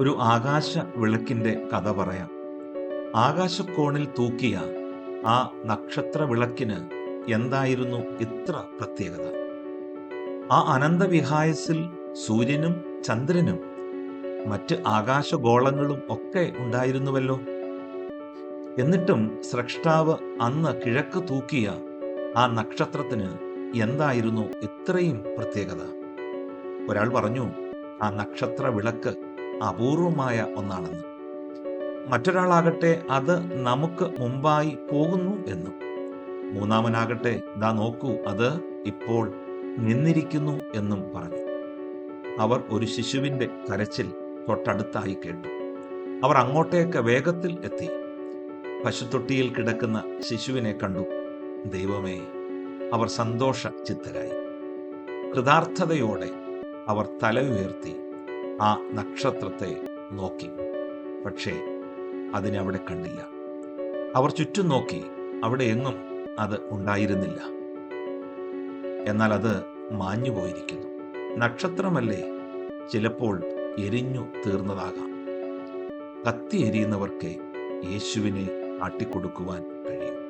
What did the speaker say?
ഒരു ആകാശ വിളക്കിന്റെ കഥ പറയാം. ആകാശക്കോണിൽ തൂക്കിയ ആ നക്ഷത്ര വിളക്കിന് എന്തായിരുന്നു ഇത്ര പ്രത്യേകത? ആ അനന്തവിഹായസിൽ സൂര്യനും ചന്ദ്രനും മറ്റ് ആകാശഗോളങ്ങളും ഒക്കെ ഉണ്ടായിരുന്നുവല്ലോ. എന്നിട്ടും സ്രഷ്ടാവ് അന്ന് കിഴക്ക് തൂക്കിയ ആ നക്ഷത്രത്തിന് എന്തായിരുന്നു ഇത്രയും പ്രത്യേകത? ഒരാൾ പറഞ്ഞു ആ നക്ഷത്ര വിളക്ക് അപൂർവമായ ഒന്നാണെന്ന്. മറ്റൊരാളാകട്ടെ അത് നമുക്ക് മുമ്പായി പോകുന്നു എന്നും. മൂന്നാമനാകട്ടെ ദാ നോക്കൂ അത് ഇപ്പോൾ നിന്നിരിക്കുന്നു എന്നും പറഞ്ഞു. അവർ ഒരു ശിശുവിന്റെ കരച്ചിൽ തൊട്ടടുത്തായി കേട്ടു. അവർ അങ്ങോട്ടേക്ക് വേഗത്തിൽ എത്തി. പശുത്തൊട്ടിയിൽ കിടക്കുന്ന ശിശുവിനെ കണ്ടു. ദൈവമേ അവർ സന്തോഷ ചിത്തരായി കൃതാർത്ഥതയോടെ അവർ തല ഉയർത്തി. ആ നക്ഷത്രത്തെ നോക്കി. പക്ഷേ അതിനെ അവിടെ കണ്ടില്ല. അവർ ചുറ്റും നോക്കി അവിടെ എങ്ങും അത് ഉണ്ടായിരുന്നില്ല. എന്നാൽ അത് മാഞ്ഞു പോയിരിക്കുന്നു. നക്ഷത്രമല്ലേ? ചിലപ്പോൾ എരിഞ്ഞു തീർന്നതാകാം. കത്തി എരിയുന്നവർക്ക് യേശുവിനെ ആട്ടിക്കൊടുക്കുവാൻ കഴിയും.